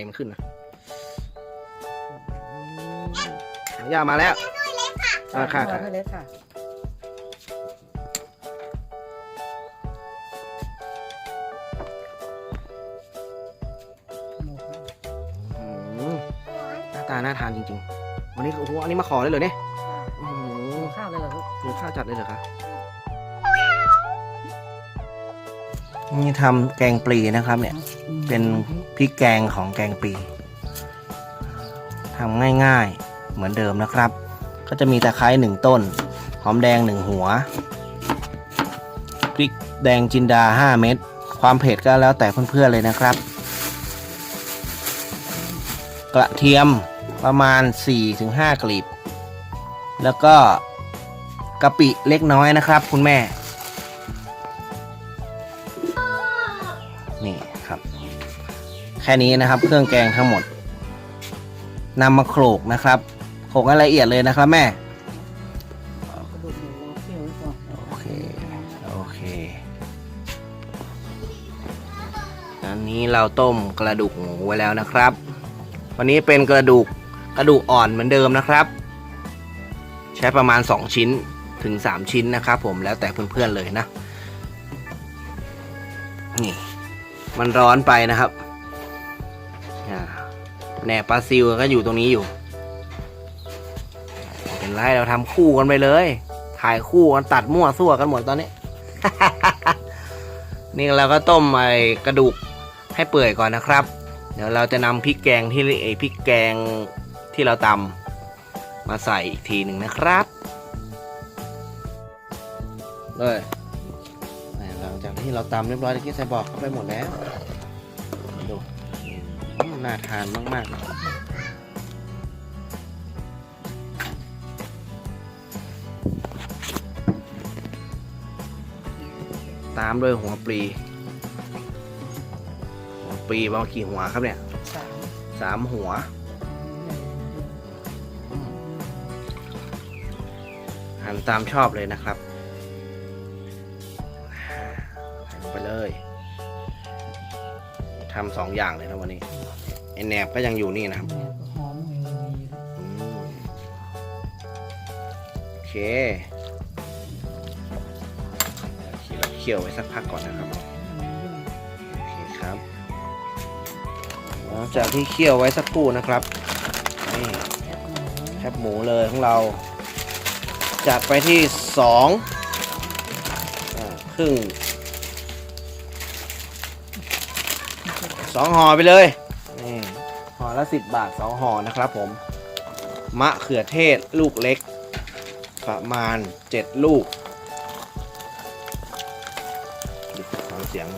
อมันขึ้นนะย่ามาแล้วอ่าค่ะค่ะให้เล็กค่ะอืมหน้าตาน่าทานจริงๆ วันนี้โอ้โหอันนี้มาขอเลยเหรอเนี่ยโอ้โหข้าวเลยเหรอลูกมีข้าวจัดเลยเหรอคะ นี่ทำแกงปลีนะครับ เนี่ย เป็นพริกแกงของแกงปลีทำง่ายๆเหมือนเดิมนะครับ ก็จะมีตะไคร้หนึ่งต้น หอมแดงหนึ่งหัว พริกแดงจินดา 5 เม็ด ความเผ็ดก็แล้วแต่เพื่อนๆเลยนะครับ กระเทียมประมาณ 4-5กลีบ แล้วก็กะปิเล็กน้อยนะครับ คุณแม่ นี่ครับ แค่นี้นะครับ เครื่องแกงทั้งหมดนำมาโขลกนะครับโขลกให้ละเอียดเลยนะครับ แม่โอเคโอเคอันนี้เราต้มกระดูกหมูไว้แล้วนะครับ วันนี้เป็นกระดูกกระดูกอ่อนเหมือนเดิมนะครับ ใช้ประมาณ 2 ชิ้นถึง 3 ชิ้นนะครับ ผมแล้วแต่เพื่อนๆเลยนะนี่ มันร้อนไปนะครับแหนปลาซิวก็อยู่ตรงนี้อยู่เป็นไรเราทำคู่กันไปเลย ถ่ายคู่กันตัดมั่วซั่วกันหมดตอนนี้ นี่เราก็ต้มไอ้กระดูกให้เปื่อยก่อนนะครับ เดี๋ยวเราจะนำพริกแกงที่ไอ้พริกแกงที่เราตำมาใส่อีกทีหนึ่งนะครับเลย จากที่เราตำเรียบร้อยตะกี้ใส่บอกเข้าไปหมดแล้วดูอืมน่าทานมากๆ ตามด้วยหัวปลี หัวปลีประมาณกี่หัวครับเนี่ยสามสามหัวหั่นตามชอบเลยนะครับ ไปเลยทำสองอย่างเลยนะวันนี้ไอแหนบก็ยังอยู่นี่นะครับหอมเลยโอเคเราเคี่ยวไว้สักพักก่อนนะครับโอเคครับหลังจากที่เคี่ยวไว้สักครู่นะครับนี่แคบหมูเลยของเรา จัดไปที่สองครึ่ง สองห่อไปเลยนี่ห่อละสิบบาทสองห่อนะครับผม มะเขือเทศลูกเล็ก ประมาณเจ็ดลูกดูฟังเสียง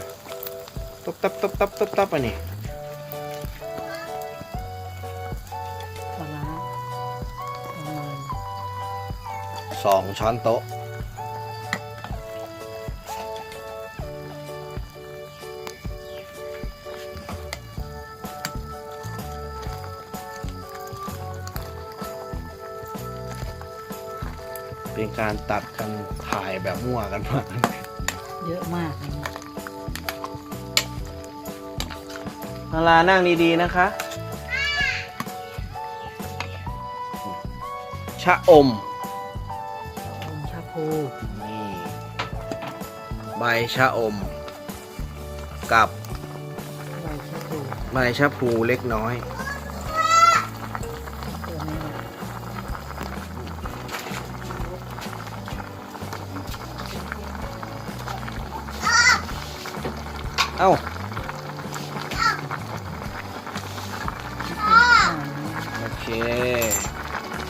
ตุ๊บตับตุ๊บตับตุ๊บตับอันนี้ปลาร้าประมาณสองช้อนโต๊ะ เป็นการตัดกันถ่ายแบบมั่วกันมากเยอะมากเลยนะนารานั่งดีๆนะคะ ชะอมองชาโคนี่ ใบชะอม กับใบชาโคใบชะพลูเล็กน้อย เอ้าอ่าโอเค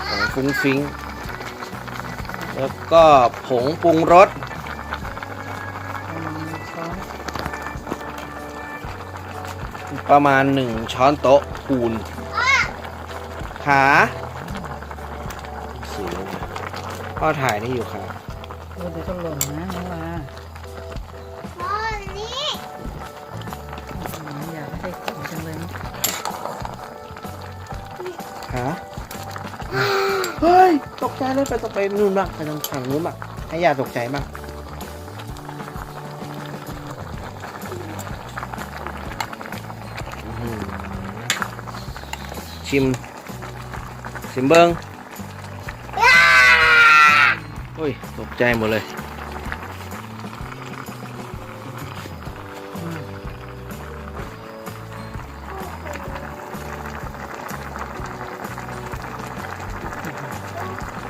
ผงฟุ้งฟิ้งแล้วก็ผงปรุงรสประมาณหนึ่งช้อนโต๊ะคูณขาสีพ่อถ่ายนี่อยู่ค่ะเออเดี๋ยวก็หล่นนะน้องลา ฮะเฮ้ยตกใจเลยไปตกไปนู่นบ้างไปตรงฝั่งนู้นบ้างให้ยาตกใจบ้างอื้อหือชิม ชิมเบิงโอ้ย ตกใจหมดเลย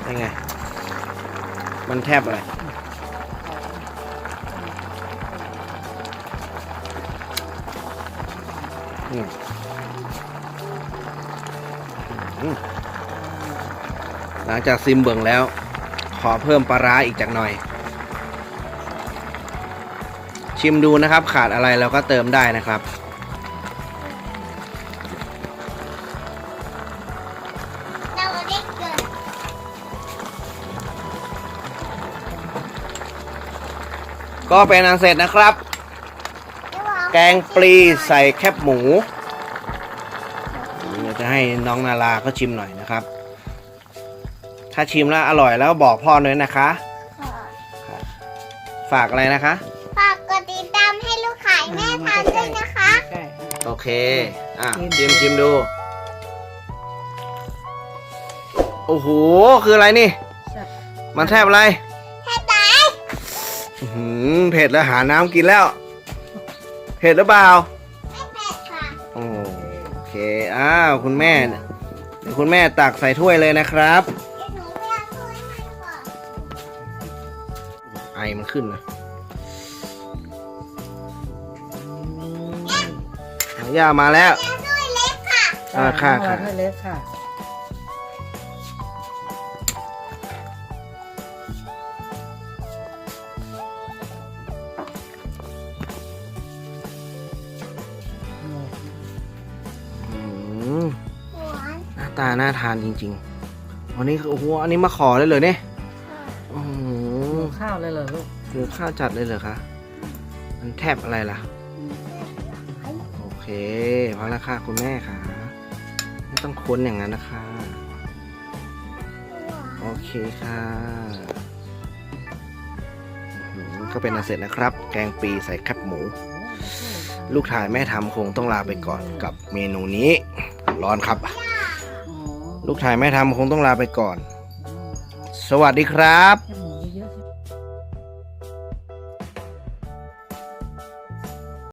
เป็นไง มันแทบอะไรอืมหลังจากซิมเบิ่งแล้ว ขอเพิ่มปลาร้าอีกจากหน่อย ชิมดูนะครับ ขาดอะไรเราก็เติมได้นะครับ ก็เป็นอันเสร็จนะครับ แกงปลีใส่แคบหมูเดี๋ยวจะให้น้องนาราก็ชิมหน่อยนะครับ ถ้าชิมแล้วอร่อยแล้วบอกพ่อด้วยนะคะ ฝากอะไรนะคะ ฝากกดติดตามให้ลูกขายแม่ทานด้วยนะคะ ใช่โอเค อะชิชิมมชิมดู โอ้โห คืออะไรนี่แซ่บมันแทบอะไรให้ตาย อื้อหือเผ็ดแล้วหาน้ำกินแล้ว เผ็ดหรือเปล่า ไม่เผ็ดค่ะโอโอเค อ้าว คุณแม่เดี๋ยวคุณแม่ตักใส่ถ้วยเลยนะครับ เดี๋ยวหนูไปเอาถ้วยให้ก่อนไอมันขึ้นนะอะย่ามาแล้วเอาถ้วยเล็กค่ะอ่าค่ะค่ะน้องวาถ้วยเล็กค่ะ ตาน่าทานจริงๆวันนี้โอ้โหอันนี้มาขอเลยเลยเนี่ยโอ้โหข้าวเลยเหรอลูกคือข้าวจัดเลยเหรอคะมันแทบอะไรล่ะ โอเคพอแล้วค่ะคุณแม่ค่ะ ไม่ต้องค้นอย่างนั้นนะคะ โอเคค่ะอื้อหือก็เป็นอันเสร็จนะครับ แกงปีใส่แคบหมู ลูกถ่ายแม่ทำคงต้องลาไปก่อนกับเมนูนี้ ร้อนครับอ๋อ ลูกถ่ายแม่ทำคงต้องลาไปก่อน สวัสดีครับ